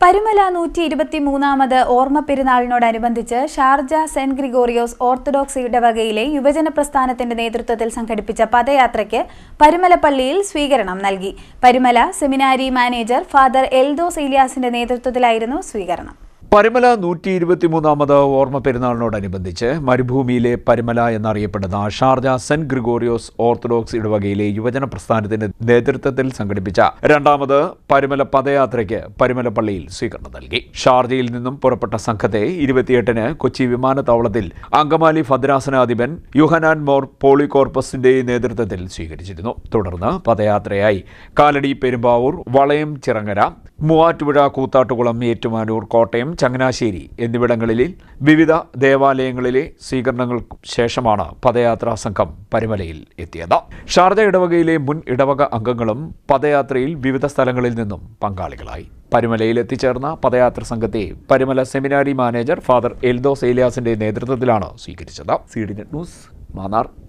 പരുമല നൂറ്റി ഇരുപത്തി മൂന്നാമത് ഓർമ്മ പെരുന്നാളിനോടനുബന്ധിച്ച് ഷാർജ സെന്റ് ഗ്രിഗോറിയോസ് ഓർത്തഡോക്സ് ഇടവകയിലെ യുവജന പ്രസ്ഥാനത്തിന്റെ നേതൃത്വത്തിൽ സംഘടിപ്പിച്ച പദയാത്രയ്ക്ക് പരുമല പള്ളിയിൽ സ്വീകരണം നൽകി. Parumala seminary manager father Eldhose ഇലിയാസിന്റെ നേതൃത്വത്തിലായിരുന്നു സ്വീകരണം. പരുമല നൂറ്റി ഇരുപത്തിമൂന്നാമത് ഓർമ്മ പെരുന്നാളിനോടനുബന്ധിച്ച് മരുഭൂമിയിലെ പരുമല എന്നറിയപ്പെടുന്ന ഷാർജ സെന്റ് ഗ്രിഗോറിയോസ് ഓർത്തഡോക്സ് ഇടവകയിലെ യുവജന പ്രസ്ഥാനത്തിന്റെ നേതൃത്വത്തിൽ സംഘടിപ്പിച്ച രണ്ടാമത് പരുമല പദയാത്രയ്ക്ക് പരുമല പള്ളിയിൽ സ്വീകരണം നൽകി. ഷാർജയിൽ നിന്നും പുറപ്പെട്ട സംഘത്തെ ഇരുപത്തിയെട്ടിന് കൊച്ചി വിമാനത്താവളത്തിൽ അങ്കമാലി ഭദ്രാസനാധിപൻ യുഹനാൻ മോർ പോളികോർപ്പസിന്റെ നേതൃത്വത്തിൽ സ്വീകരിച്ചിരുന്നു. തുടർന്ന് പദയാത്രയായി കാലടി പെരുമ്പാവൂർ വളയം ചിറങ്ങര മൂവാറ്റുപുഴ കൂത്താട്ടുകുളം ഏറ്റുമാനൂർ കോട്ടയം ചങ്ങനാശ്ശേരി എന്നിവിടങ്ങളിൽ വിവിധ ദേവാലയങ്ങളിലെ സ്വീകരണങ്ങൾക്കും ശേഷമാണ് പദയാത്രാ സംഘം പരിമലയിൽ എത്തിയത്. ഷാർജ ഇടവകയിലെ മുൻ ഇടവക അംഗങ്ങളും പദയാത്രയിൽ വിവിധ സ്ഥലങ്ങളിൽ നിന്നും പങ്കാളികളായി. പരുമലയിൽ എത്തിച്ചേർന്ന പദയാത്ര സംഘത്തെ Parumala seminary manager father Eldhose ഏലിയാസിന്റെ നേതൃത്വത്തിലാണ് സ്വീകരിച്ചത്. C D news Mannar.